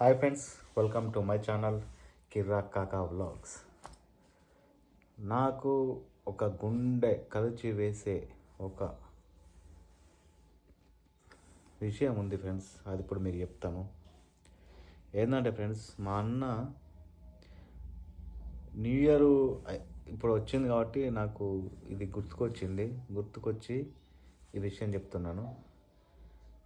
Hi friends welcome to my channel Kirra Kaka vlogs. నాకు ఒక గుండె కలిచి వేసే ఒక విషయం ఉంది ఫ్రెండ్స్ అది ఇప్పుడు మీకు చెప్తాను. ఏంటంటే ఫ్రెండ్స్ మా అన్న న్యూ ఇయర్ ఇప్పుడు వచ్చింది కాబట్టి నాకు ఇది గుర్తుకొచ్చింది. గుర్తుకొచ్చి ఈ విషయం చెప్తున్నాను.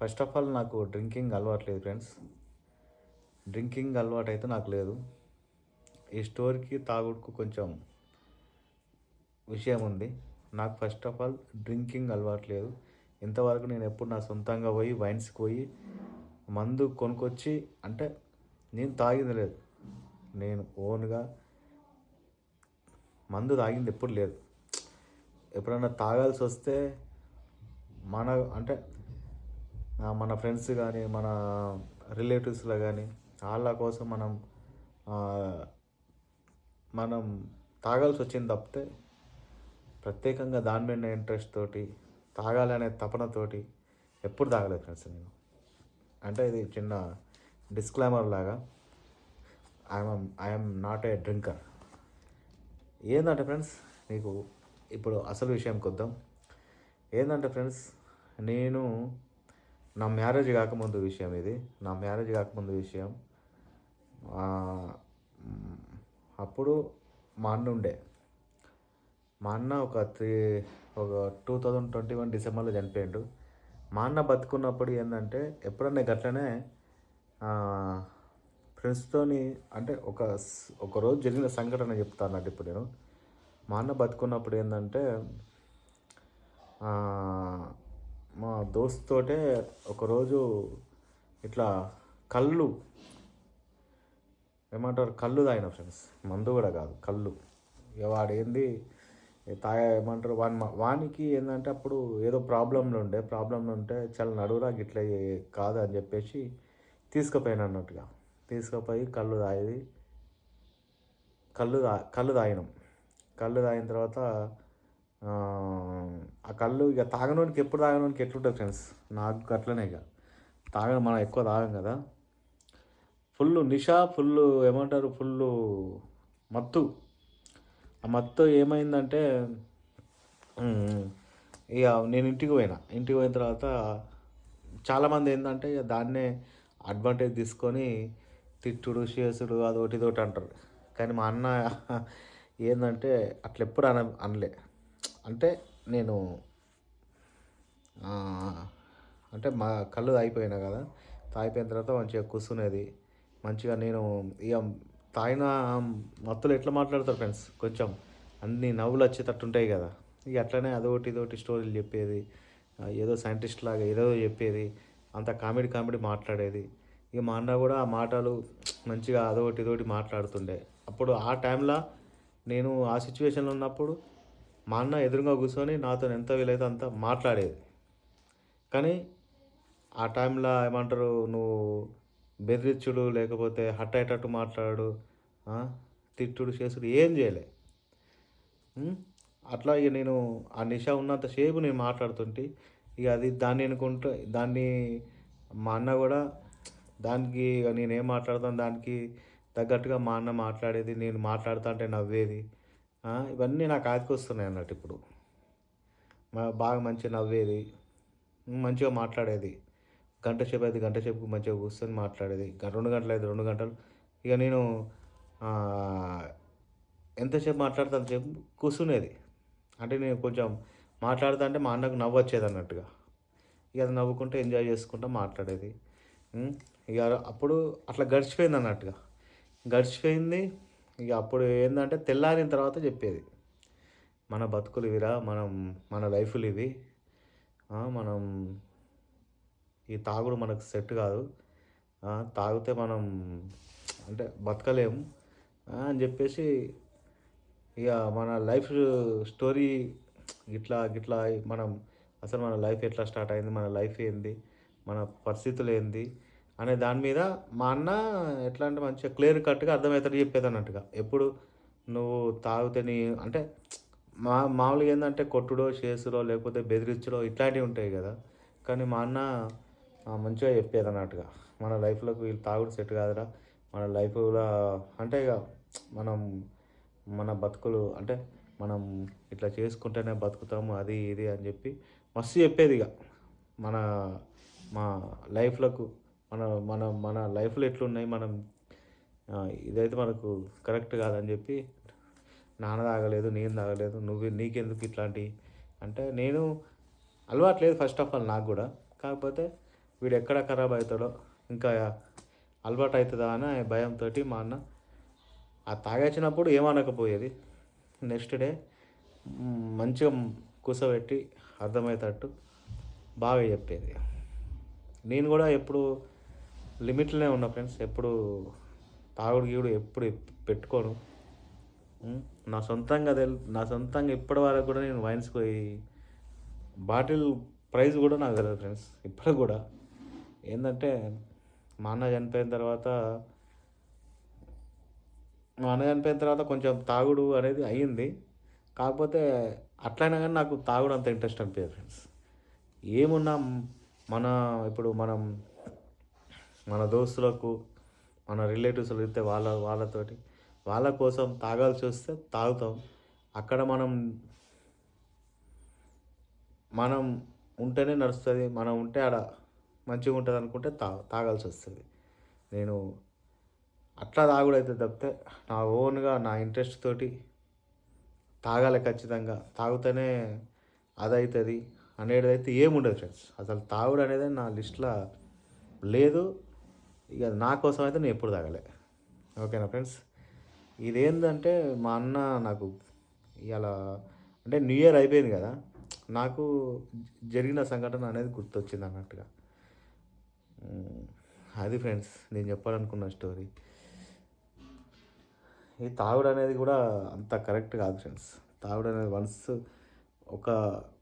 ఫస్ట్ ఆఫ్ ఆల్ నాకు డ్రింకింగ్ అలవాట్లేదు ఫ్రెండ్స్. డ్రింకింగ్ అలవాటు అయితే నాకు లేదు. ఈ స్టోరీకి తాగుడుకు కొంచెం విషయం ఉంది నాకు ఫస్ట్ ఆఫ్ ఆల్ డ్రింకింగ్ అలవాటు లేదు. ఇంతవరకు నేను ఎప్పుడు నా సొంతంగా పోయి వైన్స్కి పోయి మందు కొనుక్కొచ్చి అంటే నేను తాగింది లేదు. నేను ఓన్గా మందు తాగింది ఎప్పుడు లేదు. ఎప్పుడన్నా తాగాల్సి వస్తే మన అంటే మన ఫ్రెండ్స్ కానీ మన రిలేటివ్స్లో కానీ వాళ్ళ కోసం మనం మనం తాగాల్సి వచ్చింది తప్పితే ప్రత్యేకంగా దాని మీద ఇంట్రెస్ట్ తోటి తాగాలనే తపనతోటి ఎప్పుడు తాగలేదు ఫ్రెండ్స్ నేను. అంటే ఇది చిన్న డిస్క్లైమర్ లాగా I'm I'm not a drinker ఏంటంటే ఫ్రెండ్స్ మీకు ఇప్పుడు అసలు విషయంకి వద్దాం ఏంటంటే ఫ్రెండ్స్ నేను నా మ్యారేజ్ కాకముందు విషయం ఇది. నా మ్యారేజ్ కాకముందు విషయం అప్పుడు మా అన్న ఉండే. మా అన్న ఒక త్రీ ఒక టూ థౌజండ్ ట్వంటీ వన్ డిసెంబర్లో చనిపోయాడు. మా అన్న బతుకున్నప్పుడు ఏంటంటే ఎప్పుడన్నా గట్లనే ఫ్రెండ్స్తోని అంటే ఒక ఒకరోజు ఒక రోజు జరిగిన సంఘటన చెప్తాను అన్నట్టు ఇప్పుడు నేను. మా అన్న బతుకున్నప్పుడు ఏంటంటే మా దోస్తుతోటే ఒకరోజు ఇట్లా కళ్ళు ఏమంటారు? కళ్ళు తాగిన ఫ్రెండ్స్ మందు కూడా కాదు కళ్ళు. ఇక వాడేంది తాగ ఏమంటారు? వాని వానికి ఏంటంటే అప్పుడు ఏదో ప్రాబ్లంలు ఉండే ప్రాబ్లంలు ఉంటే చాలా నడువురా గిట్ల కాదు అని చెప్పేసి తీసుకుపోయాను అన్నట్టుగా. తీసుకుపోయి కళ్ళు తాగేది కళ్ళు తా కళ్ళు తాగినాం. కళ్ళు తాగిన తర్వాత ఆ, ఆ కళ్ళు ఇక తాగనోనికి ఎప్పుడు తాగనోనికి ఎట్లుంటుంది ఫ్రెండ్స్ నాకు అట్లనే ఇక. తాగడం మనం ఎక్కువ తాగం కదా. ఫుల్ నిషా ఫుల్ ఏమంటారు ఫుల్ మత్తు. ఆ మత్తు ఏమైందంటే ఇక నేను ఇంటికి పోయినా. ఇంటికి పోయిన తర్వాత చాలామంది ఏంటంటే ఇక దాన్నే అడ్వాంటేజ్ తీసుకొని తిట్టుడు చేసుడు అదొకటి ఇదొకటి అంటారు. కానీ మా అన్న ఏంటంటే అట్లా ఎప్పుడు అన అనలే. అంటే నేను అంటే మా కళ్ళు తాగిపోయినా కదా. తాగిపోయిన తర్వాత మంచిగా కూర్చునేది మంచిగా నేను ఇక తాగిన మత్తులు ఎట్లా మాట్లాడతారు ఫ్రెండ్స్ కొంచెం అన్ని నవ్వులు వచ్చేటట్టు ఉంటాయి కదా. ఇక అట్లనే అదొకటి ఇదొకటి స్టోరీలు చెప్పేది. ఏదో సైంటిస్ట్ లాగా ఏదో చెప్పేది. అంత కామెడీ కామెడీ మాట్లాడేది. ఇక మా అన్న కూడా ఆ మాటలు మంచిగా అదొకటి ఇదొకటి మాట్లాడుతుండే. అప్పుడు ఆ టైంలో నేను ఆ సిచ్యువేషన్లో ఉన్నప్పుడు మా అన్న ఎదురుగా కూర్చొని నాతో ఎంత వీలైతే అంత మాట్లాడేది. కానీ ఆ టైంలో ఏమంటారు నువ్వు బెదిరించుడు లేకపోతే హట్టయ్యేటట్టు మాట్లాడు తిట్టుడు చేసుడు ఏం చేయలే. అట్లా ఇక నేను ఆ నిషా ఉన్నంతసేపు నేను మాట్లాడుతుంటే ఇక అది దాన్ని అనుకుంటూ దాన్ని మా అన్న కూడా దానికి ఇక నేనేం మాట్లాడతాను దానికి తగ్గట్టుగా మా అన్న మాట్లాడేది నేను మాట్లాడుతా అంటే నవ్వేది. ఇవన్నీ నాకు ఆదికొస్తున్నాయి అన్నట్టు ఇప్పుడు. బాగా మంచిగా నవ్వేది మంచిగా మాట్లాడేది. గంట సేపు అయితే గంట సేపు మంచిగా కూర్చొని మాట్లాడేది. రెండు గంటలు అయితే రెండు గంటలు. ఇక నేను ఎంతసేపు మాట్లాడితే అంతసేపు కూర్చునేది. అంటే నేను కొంచెం మాట్లాడుతా అంటే మా అన్నకు నవ్వు వచ్చేది అన్నట్టుగా. ఇక అది నవ్వుకుంటే ఎంజాయ్ చేసుకుంటా మాట్లాడేది. ఇక అప్పుడు అట్లా గడిచిపోయింది అన్నట్టుగా. గడిచిపోయింది. ఇక అప్పుడు ఏంటంటే తెల్లారిన తర్వాత చెప్పేది. మన బతుకులు ఇవిరా మనం మన లైఫ్లు ఇవి. మనం ఈ తాగుడు మనకు సెట్ కాదు. తాగితే మనం అంటే బతకలేము. అని చెప్పేసి ఇక మన లైఫ్ స్టోరీ గిట్లా గిట్లా మనం అసలు మన లైఫ్ ఎట్లా స్టార్ట్ అయింది మన లైఫ్ ఏంది మన పరిస్థితులు ఏంది అనే దాని మీద మా అన్న ఎట్లా అంటే మంచిగా క్లియర్ కట్గా అర్థమవుతాడు చెప్పేది అన్నట్టుగా ఎప్పుడు నువ్వు తాగితే నీ అంటే మా మామూలుగా ఏంటంటే కొట్టుడో చేసుడో లేకపోతే బెదిరించడో ఇట్లాంటివి ఉంటాయి కదా. కానీ మా అన్న మంచిగా చెప్పేది అన్నట్టుగా. మన లైఫ్లోకి వీళ్ళు తాగుడు సెట్ కాదురా. మన లైఫ్లో అంటే ఇక మనం మన బతుకులు అంటే మనం ఇట్లా చేసుకుంటేనే బతుకుతాము అది ఇది అని చెప్పి మస్తు చెప్పేది ఇక మన మా లైఫ్లకు మన మన మన లైఫ్లో ఎట్లున్నాయి మనం ఇదైతే మనకు కరెక్ట్ కాదని చెప్పి నాన్న తాగలేదు నేను తాగలేదు నువ్వు నీకెందుకు ఇట్లాంటి అంటే నేను అలవాటు లేదు ఫస్ట్ ఆఫ్ ఆల్ నాకు కూడా. కాకపోతే వీడు ఎక్కడ ఖరాబ్ అవుతాడో ఇంకా అలవాటు అవుతుందా అని భయంతో మా అన్న ఆ తాగొచ్చినప్పుడు ఏమనకపోయేది. నెక్స్ట్ డే మంచిగా కూర్చోబెట్టి అర్థమయ్యేటట్టు బాగా చెప్పేది. నేను కూడా ఎప్పుడు లిమిట్లోనే ఉన్నా ఫ్రెండ్స్ ఎప్పుడు తాగుడు గీగుడు ఎప్పుడు పెట్టుకోను. నా సొంతంగా తెలు నా సొంతంగా ఇప్పటి వరకు కూడా నేను వైన్స్ పోయి బాటిల్ ప్రైస్ కూడా నాకు తెలియదు ఫ్రెండ్స్ ఇప్పటికి కూడా. ఏంటంటే మా అన్న చనిపోయిన తర్వాత మా అన్న చనిపోయిన తర్వాత కొంచెం తాగుడు అనేది అయ్యింది. కాకపోతే అట్లయినా కానీ నాకు తాగుడు అంత ఇంట్రెస్ట్ అనిపించదు ఫ్రెండ్స్. ఏమున్నా మన ఇప్పుడు మనం మన దోస్తులకు మన రిలేటివ్స్ ఇస్తే వాళ్ళ వాళ్ళతోటి వాళ్ళ కోసం తాగాల్సి వస్తే తాగుతాం. అక్కడ మనం మనం ఉంటేనే నడుస్తుంది. మనం ఉంటే ఆడ మంచిగా ఉంటుంది అనుకుంటే తా తాగాల్సి వస్తుంది. నేను అట్లా తాగుడైతే తప్పితే నా ఓన్గా నా ఇంట్రెస్ట్ తోటి తాగాలి ఖచ్చితంగా. తాగితేనే అదవుతుంది అనేది అయితే ఏముండదు ఫ్రెండ్స్. అసలు తాగుడు అనేది నా లిస్ట్లో లేదు. ఇక నా కోసం అయితే నేను ఎప్పుడు తాగలే. ఓకేనా ఫ్రెండ్స్? ఇదేంటంటే మా అన్న నాకు ఇలా అంటే న్యూ ఇయర్ అయిపోయింది కదా. నాకు జరిగిన సంఘటన అనేది గుర్తొచ్చింది అన్నట్టుగా. అది ఫ్రెండ్స్ నేను చెప్పాలనుకున్న స్టోరీ. ఈ తాగుడు అనేది కూడా అంత కరెక్ట్ కాదు ఫ్రెండ్స్. తాగుడు అనేది వన్స్ ఒక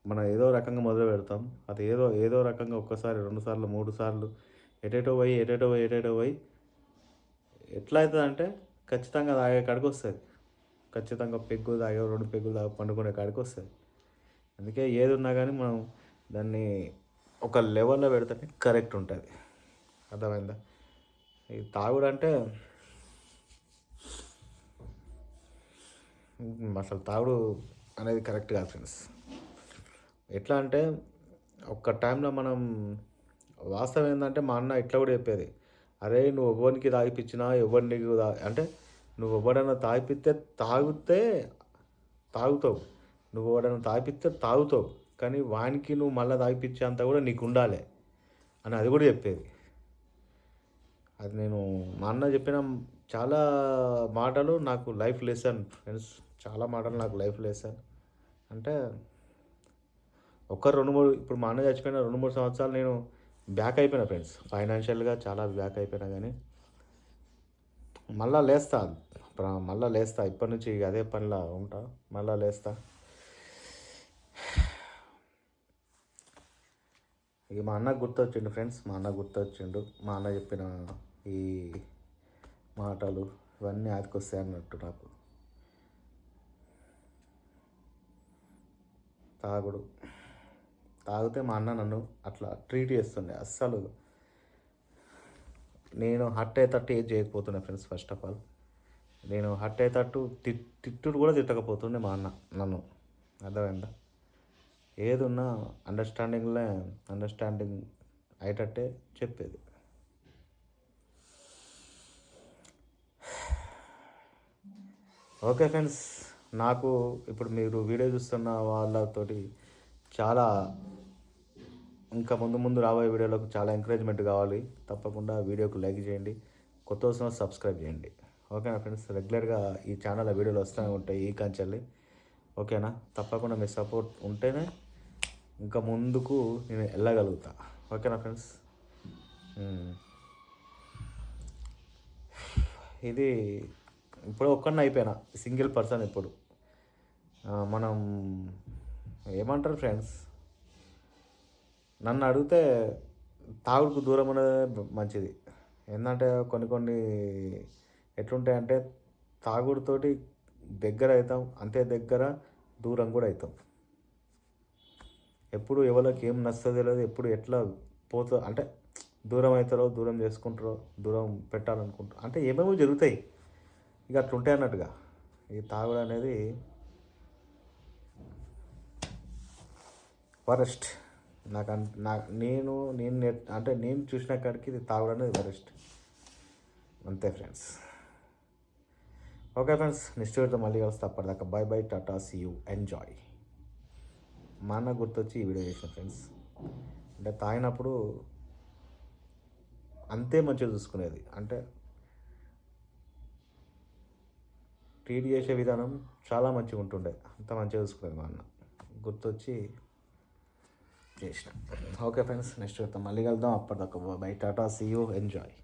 మనం ఏదో రకంగా మొదలు పెడతాం. అది ఏదో ఏదో రకంగా ఒక్కసారి రెండు సార్లు మూడు సార్లు ఎటేటో పోయి ఎటేటో పోయి ఎటేటో పోయి ఎట్లా అవుతుంది అంటే ఖచ్చితంగా తాగే కాడికి వస్తుంది. ఖచ్చితంగా పెగ్గు తాగే రెండు పెగ్గులు తాగి పండుకునే కాడికి వస్తుంది. అందుకే ఏది ఉన్నా కానీ మనం దాన్ని ఒక లెవెల్లో పెడితేనే కరెక్ట్ ఉంటుంది. అర్థమైందా? ఈ తాగుడు అంటే అసలు తాగుడు అనేది కరెక్ట్ కాదు ఫ్రెండ్స్. ఎట్లా అంటే ఒక్క టైంలో మనం వాస్తవం ఏంటంటే మా అన్న ఇట్లా కూడా చెప్పేది. అరే నువ్వు ఎవరికి తాగిపించినా ఎవరిని అంటే నువ్వు ఎవడన్నా తాగిపిస్తే తాగితే తాగుతావు. నువ్వు ఎవడన్నా తాగిపిస్తే తాగుతావు. కానీ వానికి నువ్వు మళ్ళీ తాగిపించేంత కూడా నీకు ఉండాలి అని అది కూడా చెప్పేది. అది నేను మా అన్న చెప్పిన చాలా మాటలు నాకు లైఫ్ లెసన్ ఫ్రెండ్స్ చాలా మాటలు నాకు లైఫ్ లెసన్ అంటే ఒక రెండు మూడు ఇప్పుడు మా అన్న చచ్చిపోయిన రెండు మూడు సంవత్సరాలు నేను బ్యాక్ అయిపోయినా ఫ్రెండ్స్ ఫైనాన్షియల్గా చాలా బ్యాక్ అయిపోయినా కానీ మళ్ళా లేస్తా. మళ్ళా లేస్తా. ఇప్పటి నుంచి ఇక అదే పనిలా ఉంటా. మళ్ళా లేస్తా. ఇక మా అన్న గుర్తొచ్చిండు ఫ్రెండ్స్ మా అన్న గుర్తొచ్చిండు. మా అన్న చెప్పిన ఈ మాటలు ఇవన్నీ ఆదికొస్తాయి అన్నట్టు నాకు. తాగుడు. తాగితే మా అన్న నన్ను అట్లా ట్రీట్ చేస్తుండే అస్సలు. నేను హట్ అయ్యేటట్టు ఏది చేయకపోతుండే ఫ్రెండ్స్ ఫస్ట్ ఆఫ్ ఆల్ నేను హట్ అయ్యేటట్టు తిట్ తిట్టుడు కూడా తిట్టకపోతుండే మా అన్న నన్ను. అర్థమైందా? ఏదున్నా అండర్స్టాండింగ్లో అండర్స్టాండింగ్ అయ్యేటట్టే చెప్పేది. ఓకే ఫ్రెండ్స్ నాకు ఇప్పుడు మీరు వీడియో చూస్తున్న వాళ్ళతోటి చాలా ఇంకా ముందు ముందు రాబోయే వీడియోలకు చాలా ఎంకరేజ్మెంట్ కావాలి. తప్పకుండా వీడియోకు లైక్ చేయండి. కొత్త వస్తున్న సబ్స్క్రైబ్ చేయండి. ఓకేనా ఫ్రెండ్స్? రెగ్యులర్గా ఈ ఛానల్ వీడియోలు వస్తూనే ఉంటాయి ఈ కంచెల్లి. ఓకేనా? తప్పకుండా మీ సపోర్ట్ ఉంటేనే ఇంకా ముందుకు నేను వెళ్ళగలుగుతా ఓకేనా ఫ్రెండ్స్? ఇది ఇప్పుడు ఒక్కడిని అయిపోయినా సింగిల్ పర్సన్ ఇప్పుడు మనం ఏమంటారు ఫ్రెండ్స్? నన్ను అడిగితే తాగుడుకు దూరం అనేది మంచిది. ఏంటంటే కొన్ని కొన్ని ఎట్లుంటాయంటే తాగుడుతోటి దగ్గర అవుతాం అంతే దగ్గర దూరం కూడా అవుతాం. ఎప్పుడు ఎవరికి ఏం నచ్చదో తెలియదు ఎప్పుడు ఎట్లా పోతా అంటే దూరం అవుతారో దూరం చేసుకుంటారో దూరం పెట్టాలనుకుంటారో అంటే ఏమేమో జరుగుతాయి. ఇక అట్లుంటాయి అన్నట్టుగా. ఈ తాగుడు అనేది వరెస్ట్. నాకు అన్ నా నేను నేను నేర్- అంటే నేను చూసిన కాడికి ఇది తాగుడు అనేది వరెస్ట్. అంతే ఫ్రెండ్స్. ఓకే ఫ్రెండ్స్ నెక్స్ట్ వీడియోతో మళ్ళీ కలుస్తా. అప్పటిదాకా bye bye tata see you enjoy. మా అన్న గుర్తొచ్చి ఈ వీడియో చేసిన ఫ్రెండ్స్. అంటే తాగినప్పుడు అంతే మంచిగా చూసుకునేది. అంటే ట్రీట్ చేసే విధానం చాలా మంచిగా ఉంటుండే. అంత మంచిగా చూసుకునేది మా అన్న. గుర్తొచ్చి చేసిన. ఓకే ఫ్రెండ్స్ నెక్స్ట్ మళ్ళీ కలుద్దాం. అప్పటిదాకా bye. Tata. See. You. Enjoy.